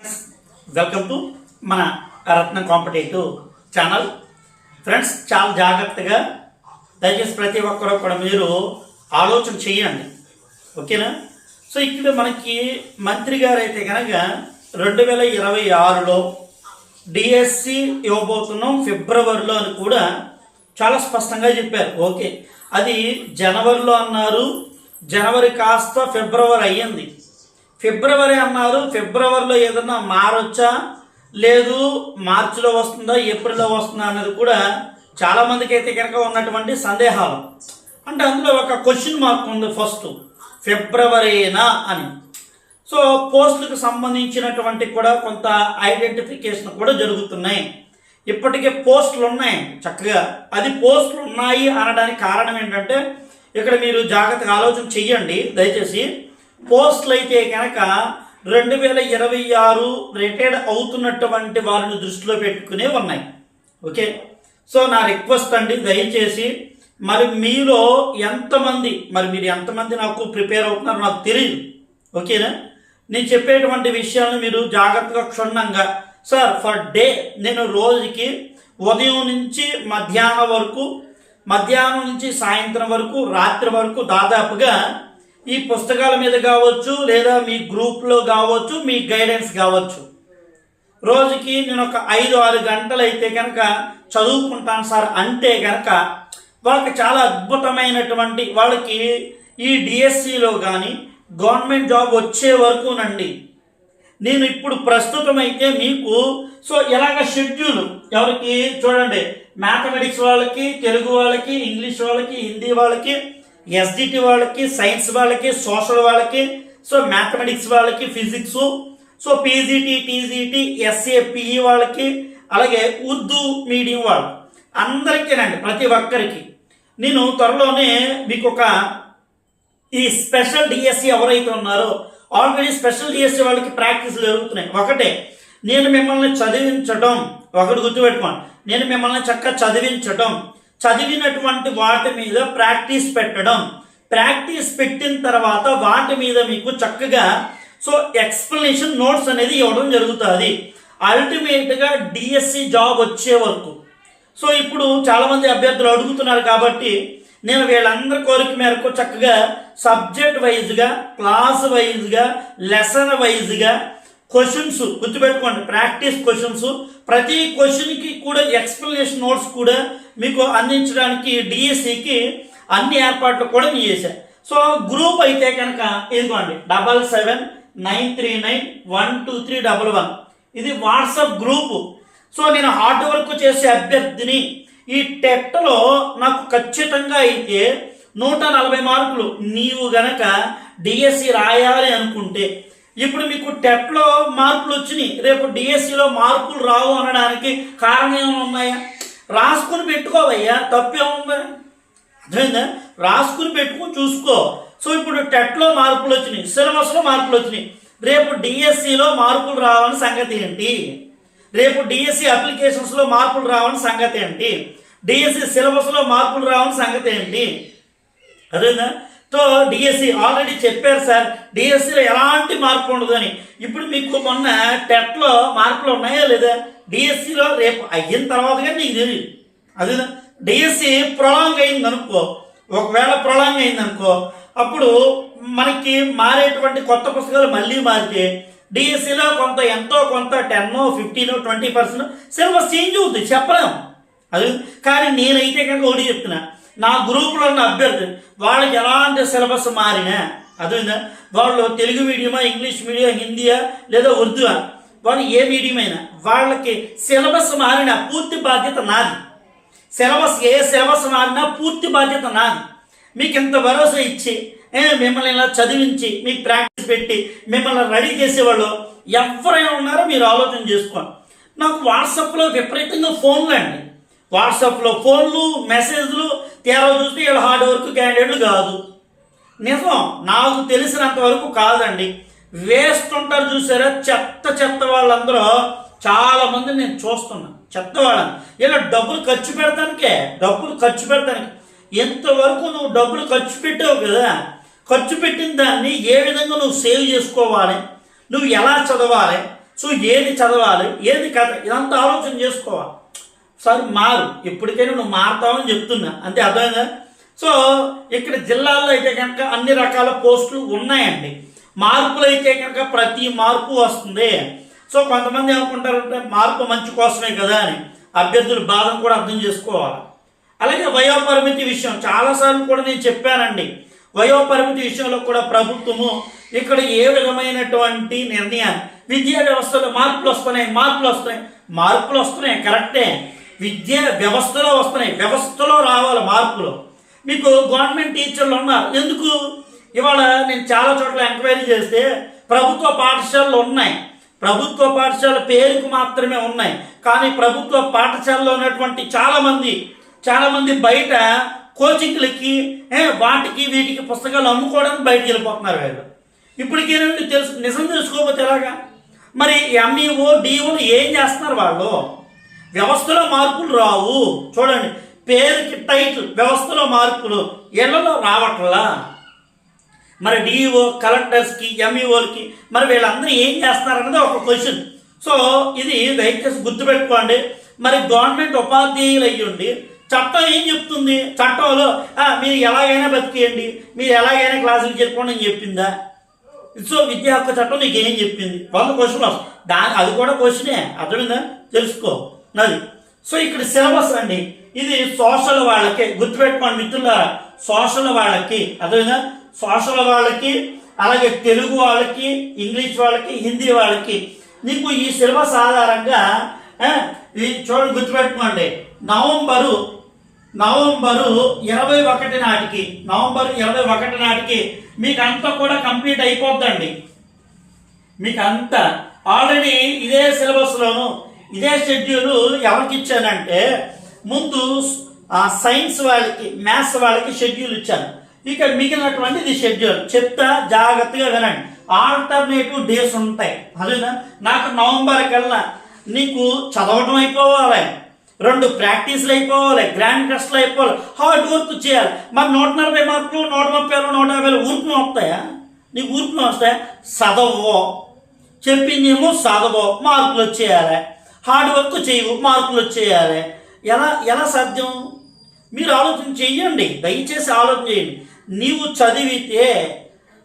Welcome to మన రత్న competitive channel. Friends చాలా జాగ్రత్తగా దయచేసి ప్రతి ఒక్కరూ కూడా మీరు ఆలోచన చేయండి. ఓకేనా సో ఇక్కడ మనకి మంత్రి గారు అయితే కనుక రెండు వేల ఇరవై ఆరులో డిఎస్సి ఇవ్వబోతున్నాం. ఫిబ్రవరిలో అని కూడా చాలా స్పష్టంగా చెప్పారు. ఓకే అది జనవరిలో అన్నారు. జనవరి కాస్త ఫిబ్రవరి అయ్యింది. ఫిబ్రవరి అన్నారు. ఫిబ్రవరిలో ఏదన్నా మారొచ్చా? లేదు మార్చిలో వస్తుందా ఏప్రిల్లో వస్తుందా అన్నది కూడా చాలామందికి అయితే కనుక ఉన్నటువంటి సందేహాలు. అంటే అందులో ఒక క్వశ్చన్ మార్క్ ఉంది ఫస్ట్ ఫిబ్రవరినా అని. సో పోస్టులకు సంబంధించినటువంటి కూడా కొంత ఐడెంటిఫికేషన్ కూడా జరుగుతున్నాయి. ఇప్పటికే పోస్టులు ఉన్నాయి చక్కగా. అది పోస్టులు ఉన్నాయి అనడానికి కారణం ఏంటంటే ఇక్కడ మీరు జాగ్రత్తగా ఆలోచన చెయ్యండి. దయచేసి పోస్టులు అయితే కనుక రెండు వేల ఇరవై ఆరు రిటైర్డ్ అవుతున్నటువంటి వారిని దృష్టిలో పెట్టుకునే ఉన్నాయి. ఓకే? సో నా రిక్వెస్ట్ అండి దయచేసి మరి మీలో ఎంతమంది మరి మీరు ఎంతమంది నాకు ప్రిపేర్ అవుతున్నారో నాకు తెలియదు ఓకేనా? నేను చెప్పేటువంటి విషయాలను మీరు జాగ్రత్తగా క్షుణ్ణంగా సార్ ఫర్ డే నేను రోజుకి ఉదయం నుంచి మధ్యాహ్నం వరకు మధ్యాహ్నం నుంచి సాయంత్రం వరకు రాత్రి వరకు దాదాపుగా ఈ పుస్తకాల మీద కావచ్చు లేదా మీ గ్రూప్లో కావచ్చు మీ గైడెన్స్ కావచ్చు. రోజుకి నేను ఒక ఐదు ఆరు గంటలు అయితే కనుక చదువుకుంటాను సార్ అంటే కనుక వాళ్ళకి చాలా అద్భుతమైనటువంటి వాళ్ళకి ఈ డిఎస్సిలో కానీ గవర్నమెంట్ జాబ్ వచ్చే వరకునండి. నేను ఇప్పుడు ప్రస్తుతం అయితే మీకు సో ఇలాగ షెడ్యూల్? ఎవరికి? చూడండి మ్యాథమెటిక్స్ వాళ్ళకి తెలుగు వాళ్ళకి ఇంగ్లీష్ వాళ్ళకి హిందీ వాళ్ళకి ఎస్డిటి వాళ్ళకి సైన్స్ వాళ్ళకి సోషల్ వాళ్ళకి సో మ్యాథమెటిక్స్ వాళ్ళకి physics so PGT TGT SAPE వాళ్ళకి అలాగే ఉర్దూ మీడియం వాళ్ళు అందరికీనండి ప్రతి ఒక్కరికి. నేను త్వరలోనే మీకు ఒక ఈ స్పెషల్ డిఎస్సి ఎవరైతే ఉన్నారో ఆల్రెడీ స్పెషల్ డిఎస్సి వాళ్ళకి ప్రాక్టీస్ జరుగుతున్నాయి. ఒకటే నేను మిమ్మల్ని చదివించడం ఒకటి గుర్తుపెట్టుకోండి. నేను మిమ్మల్ని చక్కగా చదివించడం చదివినటువంటి వాటి మీద ప్రాక్టీస్ పెట్టడం. ప్రాక్టీస్ పెట్టిన తర్వాత వాటి మీద మీకు చక్కగా సో ఎక్స్ప్లెనేషన్ నోట్స్ అనేది ఇవ్వడం జరుగుతుంది. అల్టిమేట్గా డిఎస్సి జాబ్ వచ్చే వరకు. సో ఇప్పుడు చాలామంది అభ్యర్థులు అడుగుతున్నారు కాబట్టి నేను వీళ్ళందరి కోరిక మేరకు చక్కగా సబ్జెక్ట్ వైజ్గా క్లాస్ వైజ్గా లెసన్ వైజ్గా క్వశ్చన్స్ గుర్తుపెట్టుకోండి ప్రాక్టీస్ క్వశ్చన్స్ ప్రతి క్వశ్చన్కి కూడా ఎక్స్ప్లెనేషన్ నోట్స్ కూడా మీకు అందించడానికి డిఎస్సికి అన్ని ఏర్పాట్లు కూడా నేను చేశాను సో గ్రూప్ అయితే కనుక ఇదిగోండి double seven nine three nine one two three double one ఇది వాట్సాప్ గ్రూపు సో నేను హార్డ్ వర్క్ చేసే అభ్యర్థిని ఈ టెట్లో నాకు ఖచ్చితంగా అయితే నూట నలభై మార్కులు నీవు గనక డిఎస్సి రాయాలి అనుకుంటే ఇప్పుడు మీకు టెట్లో మార్కులు వచ్చినాయి. రేపు డిఎస్సిలో మార్కులు రావు అనడానికి కారణం ఏమైనా ఉన్నాయా? రాసుకుని పెట్టుకోవయ్యా. తప్పేముందా అర్థమైందా? రాసుకుని పెట్టుకుని చూసుకో. సో ఇప్పుడు టెట్లో మార్పులు వచ్చినాయి. సిలబస్లో మార్పులు వచ్చినాయి. రేపు డిఎస్సిలో మార్పులు రావని సంగతి ఏంటి? రేపు డిఎస్సి అప్లికేషన్స్లో మార్పులు రావని సంగతి ఏంటి? డిఎస్సి సిలబస్లో మార్పులు రావని సంగతి ఏంటి? అదేనా తో డిఎస్సి ఆల్రెడీ చెప్పారు సార్. డిఎస్సిలో ఎలాంటి మార్పు ఉండదు అని. ఇప్పుడు మీకు మొన్న టెట్లో మార్పులు ఉన్నాయా లేదా? డిఎస్సిలో రేపు అయిన తర్వాత కానీ నీకు తెలియదు అది డిఎస్సి ప్రొలాంగ్ అయింది అనుకో ఒకవేళ ప్రొలాంగ్ అయింది అనుకో అప్పుడు మనకి మారేటువంటి కొత్త పుస్తకాలు మళ్ళీ మారితే డిఎస్సిలో కొంత ఎంతో కొంత ten fifteen twenty percent syllabus change అవుతుంది చెప్పలేము అది కానీ నేనైతే కనుక ఒకటి చెప్తున్నా. నా గ్రూపులో ఉన్న అభ్యర్థి వాళ్ళకి ఎలాంటి సిలబస్ మారినా అదేందా వాళ్ళు తెలుగు మీడియమా ఇంగ్లీష్ మీడియం హిందీయా లేదా ఉర్దూ వాళ్ళు ఏ మీడియం అయినా వాళ్ళకి సిలబస్ మారిన పూర్తి బాధ్యత నాది. సిలబస్ ఏ సిలబస్ మారినా పూర్తి బాధ్యత నాది. మీకు ఇంత భరోసా ఇచ్చి మిమ్మల్ని ఇలా చదివించి మీకు ప్రాక్టీస్ పెట్టి మిమ్మల్ని రెడీ చేసేవాళ్ళు ఎవరైనా ఉన్నారో మీరు ఆలోచన చేసుకోండి నాకు వాట్సాప్లో విపరీతంగా ఫోన్లు అండి. వాట్సాప్లో ఫోన్లు మెసేజ్లు తీరా చూస్తే వీళ్ళు హార్డ్ వర్క్ క్యాండిడేట్లు కాదు. నిజం నాకు తెలిసినంత వరకు కాదండి. వేస్ట్ ఉంటారు చూసారా? చెత్త చెత్త వాళ్ళందరూ చాలా మంది నేను చూస్తున్నా. చెత్త వాళ్ళని. ఇలా డబ్బులు ఖర్చు పెడతానికే డబ్బులు ఖర్చు పెడతానికి. ఎంతవరకు నువ్వు డబ్బులు ఖర్చు పెట్టావు కదా. ఖర్చు పెట్టిన దాన్ని ఏ విధంగా నువ్వు సేవ్ చేసుకోవాలి? నువ్వు ఎలా చదవాలి? సో ఏది చదవాలి? ఏది కథ? ఇదంతా ఆలోచన చేసుకోవాలి. సార్ మారు. ఎప్పటికైనా నువ్వు మారుతావని చెప్తున్నా. అంతే అర్థమైందా? సో ఇక్కడ జిల్లాల్లో అయితే కనుక అన్ని రకాల పోస్టులు ఉన్నాయండి. మార్పులు అయితే కనుక ప్రతి మార్పు వస్తుంది. సో కొంతమంది ఏమనుకుంటారంటే మార్పు మంచి కోసమే కదా అని. అభ్యర్థుల బాధను కూడా అర్థం చేసుకోవాలి. అలాగే వయోపరిమితి విషయం చాలాసార్లు కూడా నేను చెప్పానండి. వయోపరిమితి విషయంలో కూడా ప్రభుత్వము ఇక్కడ ఏ విధమైనటువంటి నిర్ణయాన్ని విద్యా వ్యవస్థలో మార్పులు వస్తున్నాయి మార్పులు వస్తున్నాయి. మార్పులు వస్తున్నాయి కరెక్టే. విద్య వ్యవస్థలో వస్తున్నాయి. వ్యవస్థలో రావాలి మార్పులు. మీకు గవర్నమెంట్ టీచర్లు ఉన్నారు. ఎందుకు? ఇవాళ నేను చాలా చోట్ల ఎంక్వైరీ చేస్తే ప్రభుత్వ పాఠశాలలు ఉన్నాయి. ప్రభుత్వ పాఠశాల పేరుకు మాత్రమే ఉన్నాయి. కానీ ప్రభుత్వ పాఠశాలలో ఉన్నటువంటి చాలామంది చాలామంది బయట కోచింగ్లకి వాటికి వీటికి పుస్తకాలు అమ్ముకోవడానికి బయటికి వెళ్ళిపోతున్నారు వీళ్ళు. ఇప్పటికేనండి తెలుసు నిజం తెలుసుకోకపోతే ఎలాగా? మరి ఎంఈఓ డిఓలు ఏం చేస్తున్నారు వాళ్ళు? వ్యవస్థలో మార్పులు రావు. చూడండి పేరుకి టైటిల్ వ్యవస్థలో మార్పులు ఇళ్ళలో రావట్లా? మరి డిఈఓ కలెక్టర్స్కి ఎంఈఓలకి మరి వీళ్ళందరూ ఏం చేస్తున్నారన్నది ఒక క్వశ్చన్ సో ఇది దయచేసి గుర్తుపెట్టుకోండి. మరి గవర్నమెంట్ ఉపాధ్యాయులు అయ్యుండి చట్టం ఏం చెప్తుంది? చట్టంలో మీరు ఎలాగైనా బతికేయండి. మీరు ఎలాగైనా క్లాసులు చెప్పుకోండి అని చెప్పిందా? సో విద్యా హక్కు చట్టం నీకు ఏం చెప్పింది? వంద క్వశ్చన్ వస్తుంది దాని అది కూడా క్వశ్చనే. అర్థమైందా? తెలుసుకో. నది సో ఇక్కడ సిలబస్ అండి ఇది సోషల్ వాళ్ళకి గుర్తుపెట్టుకోండి మిత్రులారా సోషల్ వాళ్ళకి అదేవిధంగా సోషల్ వాళ్ళకి అలాగే తెలుగు వాళ్ళకి ఇంగ్లీష్ వాళ్ళకి హిందీ వాళ్ళకి. నీకు ఈ సిలబస్ ఆధారంగా చూడండి గుర్తుపెట్టుకోండి. నవంబరు నవంబరు ఇరవై ఒకటి నాటికి నవంబర్ ఇరవై ఒకటి నాటికి మీకు అంతా కూడా కంప్లీట్ అయిపోద్దండి. మీకు అంతా ఆల్రెడీ ఇదే సిలబస్లోను ఇదే షెడ్యూల్ ఎవరికి ఇచ్చానంటే ముందు సైన్స్ వాళ్ళకి మ్యాథ్స్ వాళ్ళకి షెడ్యూల్ ఇచ్చాను. ఇక మిగిలినటువంటి ఇది షెడ్యూల్. చెప్తా జాగ్రత్తగా వినండి. ఆల్టర్నేటివ్ డేస్ ఉంటాయి. అదేనా? నాకు నవంబర్ కల్లా నీకు చదవటం అయిపోవాలి. రెండు ప్రాక్టీస్లు అయిపోవాలి. గ్రాండ్ టెస్ట్లు అయిపోవాలి. హార్డ్ వర్క్ చేయాలి. మరి నూట నలభై మార్కులు నూట ముప్పై నూట యాభైలు ఊరుకుని వస్తాయా? నీకు ఊరుకుని వస్తాయా? చదవో చెప్పిందేమో చదవో మార్కులు వచ్చేయాలి. హార్డ్ వర్క్ చేయవు మార్కులు వచ్చేయాలి. ఎలా ఎలా సాధ్యం? మీరు ఆలోచన చెయ్యండి దయచేసి ఆలోచన చేయండి నీవు చదివితే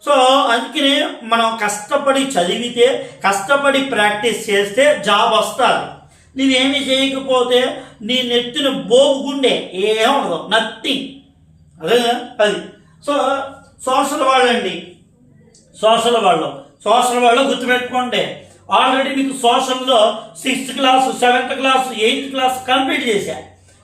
సో అందుకనే మనం కష్టపడి చదివితే కష్టపడి ప్రాక్టీస్ చేస్తే జాబ్ వస్తుంది. నీవేమి చేయకపోతే నీ నెత్తిన బోగుండే ఏముండదు నథింగ్. అదే అది. సో సోషల్ వాళ్ళండి. సోషల్ వాళ్ళు. సోషల్ వాళ్ళు గుర్తుపెట్టుకోండి. ఆల్రెడీ మీకు సోషల్లో sixth class seventh class eighth class complete చేశా.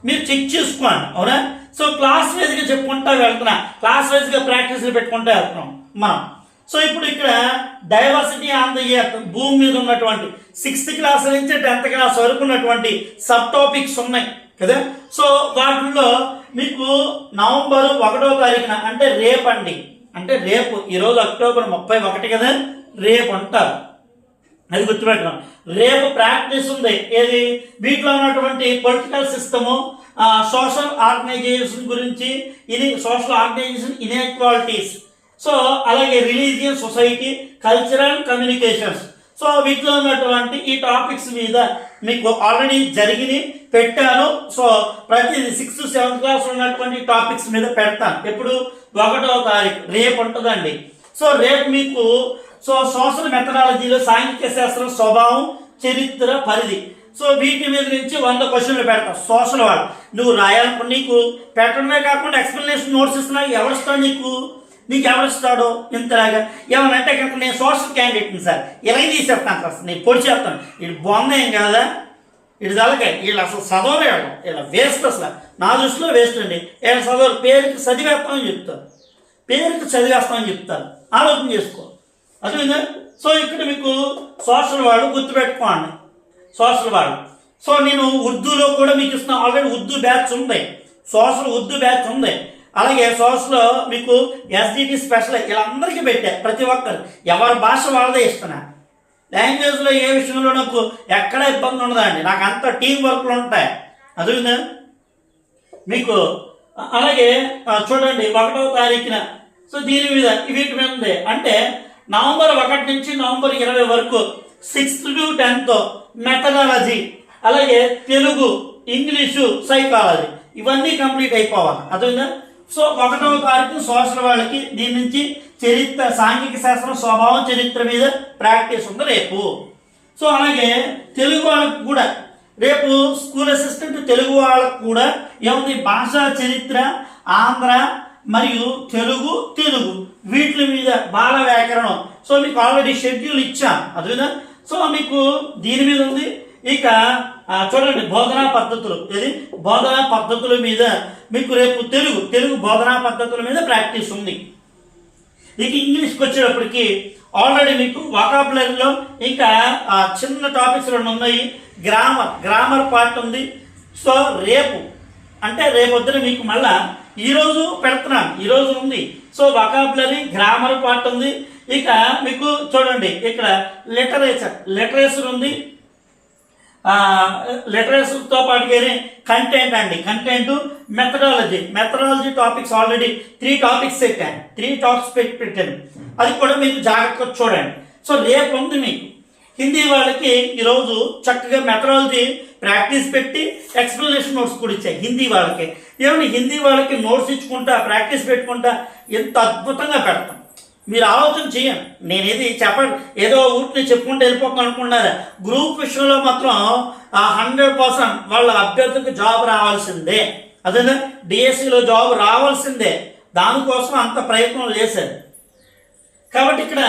మీరు చెక్ చేసుకోండి అవునా? సో క్లాస్ వైజ్గా చెప్పుకుంటా వెళ్తున్నా. క్లాస్ వైజ్గా ప్రాక్టీస్లు పెట్టుకుంటా వెళ్తున్నాం మనం. సో ఇప్పుడు ఇక్కడ డైవర్సిటీ ఆన్ ద ఇయర్ భూమి మీద ఉన్నటువంటి సిక్స్త్ క్లాస్ నుంచి టెన్త్ క్లాస్ వరకు ఉన్నటువంటి సబ్ టాపిక్స్ ఉన్నాయి కదా? సో వాటిల్లో మీకు నవంబర్ ఒకటో తారీఖున అంటే రేపండి. అంటే రేపు ఈరోజు అక్టోబర్ ముప్పై ఒకటి కదా? రేపు అంటారు. అది గుర్తుపెట్టడం రేపు ప్రాక్టీస్ ఉంది. ఏది? వీటిలో ఉన్నటువంటి పొలిటికల్ సిస్టము సోషల్ ఆర్గనైజేషన్ గురించి ఇది సోషల్ ఆర్గనైజేషన్ ఇన్ఎక్వాలిటీస్ సో అలాగే religion society cultural communications so వీటిలో ఉన్నటువంటి ఈ టాపిక్స్ మీద మీకు ఆల్రెడీ జరిగింది పెట్టాను. సో ప్రతి సిక్స్త్ సెవెంత్ క్లాస్ ఉన్నటువంటి టాపిక్స్ మీద పెడతాను. ఎప్పుడు? ఒకటో తారీఖు. రేపు ఉంటుందండి. సో రేపు మీకు సో సోషల్ మెథడాలజీలో సాంఘిక శాస్త్రం స్వభావం చరిత్ర పరిధి. సో వీటి మీద నుంచి వంద క్వశ్చన్లు పెడతా. సోషల్ వాళ్ళు నువ్వు రాయాలనుకున్న నీకు పెట్టడమే కాకుండా ఎక్స్ప్లెనేషన్ నోట్స్ ఇస్తున్నా ఎవరిస్తాడు నీకు? నీకు ఎవరిస్తాడు? ఇంతలాగా. ఏమనంటే కనుక నేను సోషల్ క్యాండిడేట్ని సార్. ఇలా తీసేస్తాను సార్. నేను పొడి చేస్తాను. ఇది బొమ్మ ఏం కాదా ఇటు అలాగే వీళ్ళు అసలు చదవలే ఇలా వేస్ట్ అసలు. నా దృష్టిలో వేస్ట్ అండి. వీళ్ళు చదవరు. పేరుకి చదివేస్తామని చెప్తారు. పేరుకి చదివేస్తామని చెప్తారు. ఆలోచన చేసుకో. అర్థమైందా? సో ఇక్కడ మీకు సోషల్ వాళ్ళు గుర్తుపెట్టుకోండి. సోషల్ వాళ్ళు. సో నేను ఉర్దూలో కూడా మీకు ఇస్తున్నా. ఆల్రెడీ ఉర్దూ బ్యాచ్ ఉంది. సోషల్ ఉర్దూ బ్యాచ్ ఉంది. అలాగే సోషల్లో మీకు ఎస్డిటి స్పెషల్ వీళ్ళందరికీ పెట్టా. ప్రతి ఒక్కరు. ఎవరి భాష వాళ్ళదే ఇస్తున్నా. లాంగ్వేజ్లో ఏ విషయంలో నాకు ఎక్కడ ఇబ్బంది ఉండదండి. నాకు అంత టీం వర్క్లు ఉంటాయి. అదే మీకు అలాగే చూడండి ఒకటవ తారీఖున. సో దీని మీద వీటి మీద ఉంది. అంటే నవంబర్ ఒకటి నుంచి నవంబర్ ఇరవై వరకు సిక్స్త్ టు టెన్త్ మెథడాలజీ అలాగే తెలుగు ఇంగ్లీషు సైకాలజీ. ఇవన్నీ కంప్లీట్ అయిపోవాలి. అర్థమైందా? సో ఒకటవ తారీఖు సోషల్ వాళ్ళకి దీని నుంచి చరిత్ర సాంఘిక శాస్త్రం స్వభావం చరిత్ర మీద ప్రాక్టీస్ ఉంది రేపు. సో అలాగే తెలుగు వాళ్ళకి కూడా రేపు స్కూల్ అసిస్టెంట్ తెలుగు వాళ్ళకు కూడా ఏముంది? భాషా చరిత్ర ఆంధ్ర మరియు తెలుగు తెలుగు. వీటి మీద బాల వ్యాకరణం. సో మీకు ఆల్రెడీ షెడ్యూల్ ఇచ్చాం. అదేనా సో మీకు దీని మీద ఉంది. ఇక చూడండి బోధనా పద్ధతులు. ఇది బోధనా పద్ధతుల మీద మీకు రేపు తెలుగు తెలుగు బోధనా పద్ధతుల మీద ప్రాక్టీస్ ఉంది. ఇక ఇంగ్లీష్కి వచ్చేటప్పటికి ఆల్రెడీ మీకు వాకాబులరీలో ఇంకా చిన్న టాపిక్స్ రెండు ఉన్నాయి. గ్రామర్ గ్రామర్ పార్ట్ ఉంది. సో రేపు అంటే రేపొద్దున మీకు మళ్ళా ఈరోజు పెడుతున్నాను. ఈరోజు ఉంది. సో వకాబులరీ గ్రామర్ పార్ట్ ఉంది. ఇక మీకు చూడండి. ఇక్కడ లిటరేచర్ లిటరేచర్ ఉంది. లిటరేచర్తో పాటుగానే కంటెంట్ అండి. Content methodology methodology topics already three topics పెట్టాను. త్రీ టాపిక్స్ పెట్టి పెట్టాను. అది కూడా మీకు జాగ్రత్తగా చూడండి. సో రేపు ఉంది మీకు. హిందీ వాళ్ళకి ఈరోజు చక్కగా మెథడాలజీ ప్రాక్టీస్ పెట్టి ఎక్స్ప్లెనేషన్ నోట్స్ కూడా ఇచ్చాయి హిందీ వాళ్ళకి. ఏమని హిందీ వాళ్ళకి నోట్స్ ఇచ్చుకుంటా ప్రాక్టీస్ పెట్టుకుంటా ఎంత అద్భుతంగా పెడతాం. మీరు ఆలోచన చేయండి. నేనేది చెప్పండి ఏదో ఊరిని చెప్పుకుంటూ వెళ్ళిపోతాను అనుకున్నారా గ్రూప్ విషయంలో మాత్రం ఆ హండ్రెడ్ పర్సెంట్ వాళ్ళ అభ్యర్థికి జాబ్ రావాల్సిందే. అదేనా డిఎస్సిలో జాబ్ రావాల్సిందే. దానికోసం అంత ప్రయత్నం చేశారు కాబట్టి ఇక్కడ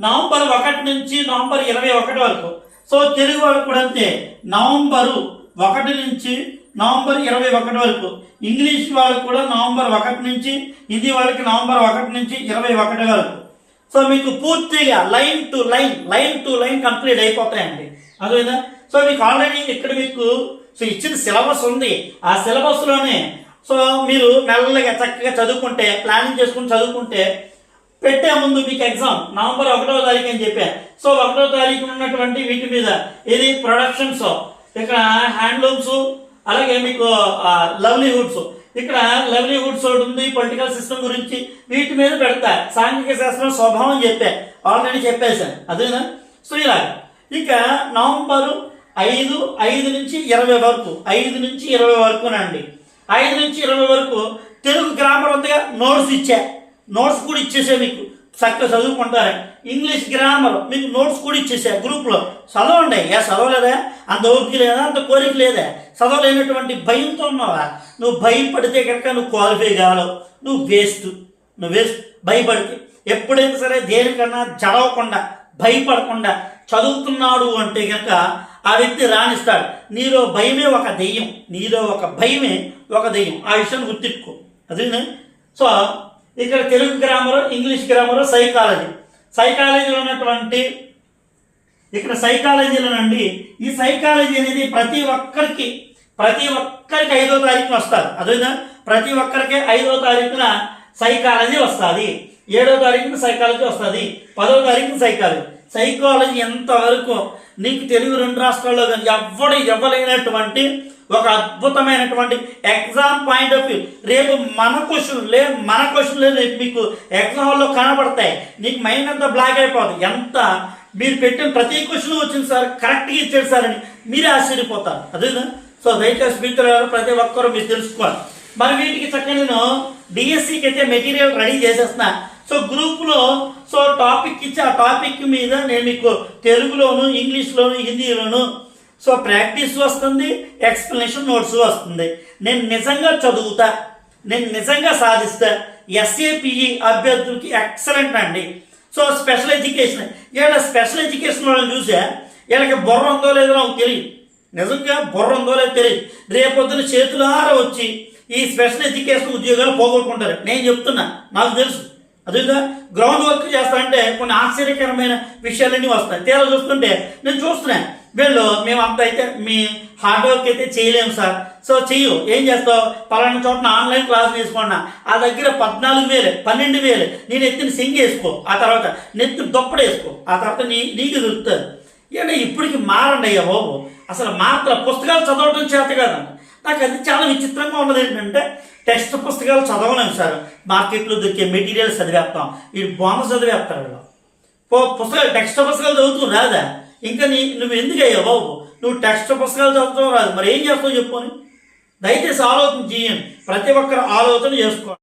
నవంబర్ ఒకటి నుంచి నవంబర్ ఇరవై ఒకటి వరకు సో తెలుగు వాళ్ళు కూడా అంతే. నవంబరు ఒకటి నుంచి నవంబర్ ఇరవై ఒకటి వరకు. ఇంగ్లీష్ వాళ్ళకు కూడా నవంబర్ ఒకటి నుంచి హిందీ వాళ్ళకి నవంబర్ ఒకటి నుంచి ఇరవై ఒకటి వరకు. సో మీకు పూర్తిగా line to line line to line complete అయిపోతాయండి. అదేవిధంగా సో మీకు ఆల్రెడీ ఇక్కడ మీకు సో ఇచ్చిన సిలబస్ ఉంది. ఆ సిలబస్లోనే సో మీరు మెల్లగా చక్కగా చదువుకుంటే ప్లానింగ్ చేసుకుని చదువుకుంటే పెట్టే ముందు మీకు ఎగ్జామ్ నవంబర్ ఒకటో తారీఖు అని చెప్పాను సో ఒకటో తారీఖు ఉన్నటువంటి వీటి మీద ఇది ప్రొడక్షన్స్ ఇక్కడ హ్యాండ్లూమ్స్ అలాగే మీకు లవ్లీహుడ్స్ ఇక్కడ లవ్లీహుడ్స్ ఒకటి ఉంది పొలిటికల్ సిస్టమ్ గురించి. వీటి మీద పెడతా. సాంఘిక శాస్త్రం స్వభావం చెప్పా. ఆల్రెడీ చెప్పేశాను. అదేనా? సో ఇలా ఇక నవంబరు ఐదు ఐదు నుంచి ఇరవై వరకు. ఐదు నుంచి ఇరవై వరకునండి ఐదు నుంచి ఇరవై వరకు తెలుగు గ్రామర్ ఉందిగా నోట్స్ ఇచ్చా. నోట్స్ కూడా ఇచ్చేసే మీకు. చక్కగా చదువుకుంటారు. ఇంగ్లీష్ గ్రామర్ మీకు నోట్స్ కూడా ఇచ్చేసా గ్రూప్లో. చదవండి. ఏ చదవలేదా? అంత ఓపిక లేదా? అంత కోరిక లేదా? చదవలేనటువంటి భయంతో ఉన్నావా? నువ్వు భయపడితే కనుక నువ్వు క్వాలిఫై కాగలవు నువ్వు వేస్ట్ నువ్వు వేస్ట్ భయపడితే. ఎప్పుడైనా సరే దేనికన్నా చదవకుండా భయపడకుండా చదువుతున్నాడు అంటే కనుక ఆ వ్యక్తి రాణిస్తాడు. నీలో భయమే ఒక దెయ్యం. నీలో ఒక భయమే ఒక దెయ్యం. ఆ విషయాన్ని గుర్తిట్టుకో అది సో ఇక్కడ Telugu grammar English grammar psychology సైకాలజీలో ఉన్నటువంటి ఇక్కడ సైకాలజీలోనండి ఈ సైకాలజీ అనేది ప్రతి ఒక్కరికి ప్రతి ఒక్కరికి ఐదో తారీఖున వస్తారు అదేవిధంగా ప్రతి ఒక్కరికి ఐదో తారీఖున సైకాలజీ వస్తుంది. ఏడో తారీఖున సైకాలజీ వస్తుంది. పదో తారీఖున సైకాలజీ సైకాలజీ ఎంతవరకు నీకు తెలుగు రెండు రాష్ట్రాల్లో కానీ ఎవ్వడు ఇవ్వలేనటువంటి ఒక అద్భుతమైనటువంటి ఎగ్జామ్ పాయింట్ ఆఫ్ వ్యూ రేపు మన క్వశ్చన్లే మన క్వశ్చన్లే రేపు మీకు ఎగ్జామ్లో కనబడతాయి. నీకు మైండ్ అంతా బ్లాక్ అయిపోతుంది ఎంత? మీరు పెట్టిన ప్రతి క్వశ్చన్ వచ్చింది సార్ కరెక్ట్గా ఇచ్చాడు సార్ అని మీరే ఆశ్చర్యపోతారు. అదేనా? సో దయచేసి మిత్రులు ప్రతి ఒక్కరూ మీరు తెలుసుకోవాలి. మరి వీటికి చక్కగా నేను డిఎస్సికి అయితే మెటీరియల్ రెడీ చేసేస్తున్నా. సో గ్రూప్లో సో టాపిక్ ఇచ్చి ఆ టాపిక్ మీద నేను మీకు తెలుగులోను ఇంగ్లీష్లోను హిందీలోను సో ప్రాక్టీస్ వస్తుంది ఎక్స్ప్లెనేషన్ నోట్స్ వస్తుంది. నేను నిజంగా చదువుతా నేను నిజంగా సాధిస్తా ఎస్ఏపిఈ అభ్యర్థులకి ఎక్సలెంట్ అండి. సో స్పెషల్ ఎడ్యుకేషన్ వీళ్ళ స్పెషల్ ఎడ్యుకేషన్ వాళ్ళని చూసా వీళ్ళకి బుర్ర ఉందో లేదో నాకు తెలియదు. నిజంగా బుర్ర ఉందో లేదో తెలియదు. రేపొద్దున చేతులార వచ్చి ఈ స్పెషల్ ఎడ్యుకేషన్ ఉద్యోగాలు పోగొట్టుకుంటారు. నేను చెప్తున్నా నాకు తెలుసు. అదేగా గ్రౌండ్ వర్క్ చేస్తా అంటే కొన్ని ఆశ్చర్యకరమైన విషయాలన్నీ వస్తాయి. తీరా చూస్తుంటే నేను చూస్తున్నాను వీళ్ళు మేము అంత అయితే మీ హార్డ్ వర్క్ అయితే చేయలేము సార్. సో చెయ్యు ఏం చేస్తావు? పలానా చోటన ఆన్లైన్ క్లాస్ తీసుకున్నా ఆ దగ్గర పద్నాలుగు వేలు పన్నెండు వేలు. నేను ఎత్తిన సింగ్ వేసుకో ఆ తర్వాత నెత్తిన దొప్పడు వేసుకో ఆ తర్వాత నీ నీకు దొరుకుతుంది ఏంటంటే ఇప్పటికి మారండి అయ్యా బాబు. అసలు మాత్రం పుస్తకాలు చదవడం చేత కాదండి నాకు అది చాలా విచిత్రంగా ఉన్నది ఏంటంటే టెక్స్ట్ పుస్తకాలు చదవలేము సార్. మార్కెట్లో దొరికే మెటీరియల్స్ చదివేస్తాం. ఈ బోనస్ చదివేస్తారు పో పుస్తకాలు టెక్స్ట్ పుస్తకాలు చదువుతూ రాదా? ఇంకా నీ నువ్వు ఎందుకు అయ్యా బాబు? నువ్వు టెక్స్ట్ పుస్తకాలు చదువుతావు రాదు మరి ఏం చేస్తావు చెప్పు అని దయచేసి ఆలోచన చేయండి. ప్రతి ఒక్కరు ఆలోచన చేసుకోండి.